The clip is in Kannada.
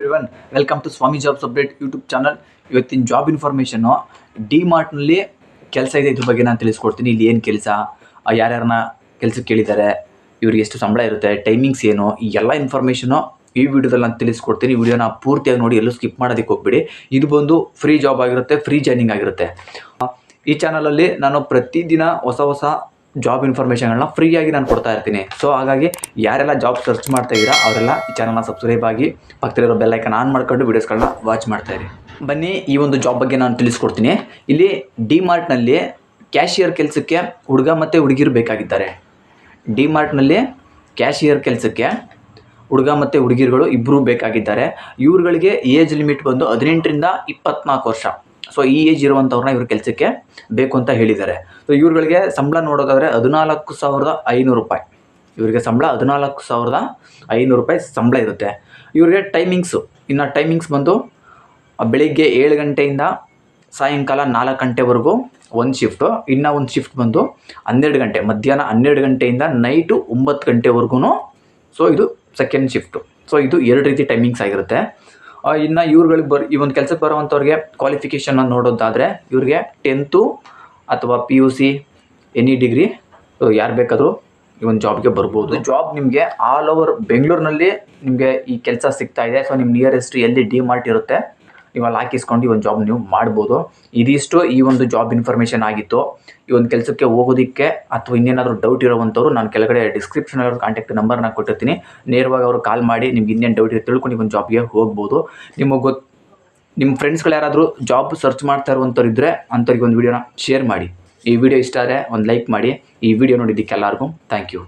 Everyone welcome to Swamy jobs update YouTube channel ಇವತ್ತಿನ ಜಾಬ್ ಇನ್ಫಾರ್ಮೇಷನ್ನು ಡಿ ಮಾರ್ಟ್ನಲ್ಲಿ ಕೆಲಸ ಇದೆ ಇದ್ರ ಬಗ್ಗೆ ನಾನು ತಿಳಿಸ್ಕೊಡ್ತೀನಿ. ಇಲ್ಲಿ ಏನು ಕೆಲಸ ಯಾರ್ಯಾರನ್ನ ಕೆಲಸಕ್ಕೆ ಕೇಳಿದ್ದಾರೆ ಇವ್ರಿಗೆ ಎಷ್ಟು ಸಂಬಳ ಇರುತ್ತೆ ಟೈಮಿಂಗ್ಸ್ ಏನು, ಈ ಎಲ್ಲ ಇನ್ಫಾರ್ಮೇಷನು ಈ ವಿಡಿಯೋದಲ್ಲಿ ನಾನು ತಿಳಿಸ್ಕೊಡ್ತೀನಿ. ವಿಡಿಯೋನ ಪೂರ್ತಿಯಾಗಿ ನೋಡಿ, ಎಲ್ಲೂ ಸ್ಕಿಪ್ ಮಾಡೋದಕ್ಕೆ ಹೋಗ್ಬಿಡಿ. ಇದು ಬಂದು ಫ್ರೀ ಜಾಬ್ ಆಗಿರುತ್ತೆ ಫ್ರೀ ಜಾಯ್ನಿಂಗ್ ಆಗಿರುತ್ತೆ. ಈ ಚಾನಲಲ್ಲಿ ನಾನು ಪ್ರತಿದಿನ ಹೊಸ ಹೊಸ ಜಾಬ್ ಇನ್ಫಾರ್ಮೇಷನ್ಗಳನ್ನ ಫ್ರೀಯಾಗಿ ನಾನು ಕೊಡ್ತಾ ಇರ್ತೀನಿ. ಸೊ ಹಾಗಾಗಿ ಯಾರೆಲ್ಲ ಜಾಬ್ ಸರ್ಚ್ ಮಾಡ್ತಾ ಇದ್ದೀರಾ, ಅವರೆಲ್ಲ ಈ ಚಾನಲ್ನ ಸಬ್ಸ್ಕ್ರೈಬ್ ಆಗಿ ಪಕ್ಕದಲ್ಲಿರೋ ಬೆಲ್ಲೈಕನ್ ಆನ್ ಮಾಡ್ಕೊಂಡು ವೀಡಿಯೋಸ್ಗಳನ್ನ ವಾಚ್ ಮಾಡ್ತಾ ಇರಿ. ಬನ್ನಿ, ಈ ಒಂದು ಜಾಬ್ ಬಗ್ಗೆ ನಾನು ತಿಳಿಸ್ಕೊಡ್ತೀನಿ. ಇಲ್ಲಿ ಡಿ ಮಾರ್ಟ್ನಲ್ಲಿ ಕ್ಯಾಶಿಯರ್ ಕೆಲಸಕ್ಕೆ ಹುಡುಗ ಮತ್ತು ಹುಡುಗಿರು ಬೇಕಾಗಿದ್ದಾರೆ. ಡಿ ಮಾರ್ಟ್ನಲ್ಲಿ ಕ್ಯಾಶಿಯರ್ ಕೆಲಸಕ್ಕೆ ಹುಡುಗ ಮತ್ತು ಹುಡುಗಿರುಗಳು ಇಬ್ಬರೂ ಬೇಕಾಗಿದ್ದಾರೆ. ಇವ್ರುಗಳಿಗೆ ಏಜ್ ಲಿಮಿಟ್ ಬಂದು ಹದಿನೆಂಟರಿಂದ ಇಪ್ಪತ್ನಾಲ್ಕು ವರ್ಷ. ಸೊ ಈ ಏಜ್ ಇರುವಂಥವ್ರನ್ನ ಇವ್ರ ಕೆಲಸಕ್ಕೆ ಬೇಕು ಅಂತ ಹೇಳಿದ್ದಾರೆ. ಸೊ ಇವ್ರುಗಳಿಗೆ ಸಂಬಳ ನೋಡೋದಾದರೆ ಹದಿನಾಲ್ಕು ಸಾವಿರದ ಐನೂರು ರೂಪಾಯಿ. ಇವರಿಗೆ ಸಂಬಳ ಹದಿನಾಲ್ಕು ಸಾವಿರದ ಐನೂರು ರೂಪಾಯಿ ಸಂಬಳ ಇರುತ್ತೆ. ಇವರಿಗೆ ಟೈಮಿಂಗ್ಸು ಇನ್ನು ಟೈಮಿಂಗ್ಸ್ ಬಂದು ಬೆಳಿಗ್ಗೆ ಏಳು ಗಂಟೆಯಿಂದ ಸಾಯಂಕಾಲ ನಾಲ್ಕು ಗಂಟೆವರೆಗೂ ಒಂದು ಶಿಫ್ಟು ಇನ್ನು ಒಂದು ಶಿಫ್ಟ್ ಬಂದು ಹನ್ನೆರಡು ಗಂಟೆ, ಮಧ್ಯಾಹ್ನ ಹನ್ನೆರಡು ಗಂಟೆಯಿಂದ ನೈಟು ಒಂಬತ್ತು ಗಂಟೆವರೆಗೂ. ಸೊ ಇದು ಸೆಕೆಂಡ್ ಶಿಫ್ಟು ಸೊ ಇದು ಎರಡು ರೀತಿ ಟೈಮಿಂಗ್ಸ್ ಆಗಿರುತ್ತೆ. ಇನ್ನು ಇವ್ರುಗಳಿಗೆ ಬರ್, ಈ ಒಂದು ಕೆಲಸಕ್ಕೆ ಬರುವಂಥವ್ರಿಗೆ ಕ್ವಾಲಿಫಿಕೇಷನ್ನ ನೋಡೋದಾದರೆ ಇವ್ರಿಗೆ ಟೆಂತು ಅಥವಾ P U C any degree ಯಾರು ಬೇಕಾದರೂ ಈ ಒಂದು ಜಾಬ್ಗೆ ಬರ್ಬೋದು. ಜಾಬ್ ನಿಮಗೆ ಆಲ್ ಓವರ್ ಬೆಂಗಳೂರಿನಲ್ಲಿ ನಿಮಗೆ ಈ ಕೆಲಸ ಸಿಗ್ತಾ ಇದೆ. ಸೊ ನಿಮ್ಮ ನಿಯರೆಸ್ಟ್ ಎಲ್ಲಿ ಡಿ ಮಾರ್ಟ್ ಇರುತ್ತೆ ನೀವು ಅಲ್ಲಿ ಹಾಕಿಸ್ಕೊಂಡು ಈ ಒಂದು ಜಾಬ್ ನೀವು ಮಾಡ್ಬೋದು. ಇದಿಷ್ಟು ಈ ಒಂದು ಜಾಬ್ ಇನ್ಫಾರ್ಮೇಷನ್ ಆಗಿತ್ತು. ಈ ಒಂದು ಕೆಲಸಕ್ಕೆ ಹೋಗೋದಕ್ಕೆ ಅಥವಾ ಇನ್ನೇನಾದರೂ ಡೌಟ್ ಇರೋವಂಥವ್ರು ನಾನು ಕೆಳಗಡೆ ಡಿಸ್ಕ್ರಿಪ್ಷನ್ ಡಿಸ್ಕ್ರಿಪ್ಷನಲ್ಲಿ ಕಾಂಟ್ಯಾಕ್ಟ್ ನಂಬರ್ನ ಕೊಟ್ಟಿರ್ತೀನಿ. ನೇರವಾಗಿ ಅವರು ಕಾಲ್ ಮಾಡಿ ನಿಮ್ಗೆ ಇನ್ನೇನು ಡೌಟ್ ಇದೆ ತಿಳ್ಕೊಂಡು ಈ ಒಂದು ಜಾಬ್ಗೆ ಹೋಗ್ಬೋದು. ನಿಮಗೆ ಗೊತ್ತು ನಿಮ್ಮ ಫ್ರೆಂಡ್ಸ್ಗಳು ಯಾರಾದರೂ ಜಾಬ್ ಸರ್ಚ್ ಮಾಡ್ತಾ ಇರುವಂಥವ್ರು ಇದ್ದರೆ ಅಂಥವ್ರಿಗೆ ಒಂದು ವಿಡಿಯೋನ ಶೇರ್ ಮಾಡಿ. ಈ ವಿಡಿಯೋ ಇಷ್ಟ ಆದರೆ ಒಂದು ಲೈಕ್ ಮಾಡಿ. ಈ ವಿಡಿಯೋ ನೋಡಿದ್ದಕ್ಕೆ ಎಲ್ಲರಿಗೂ ಥ್ಯಾಂಕ್ ಯು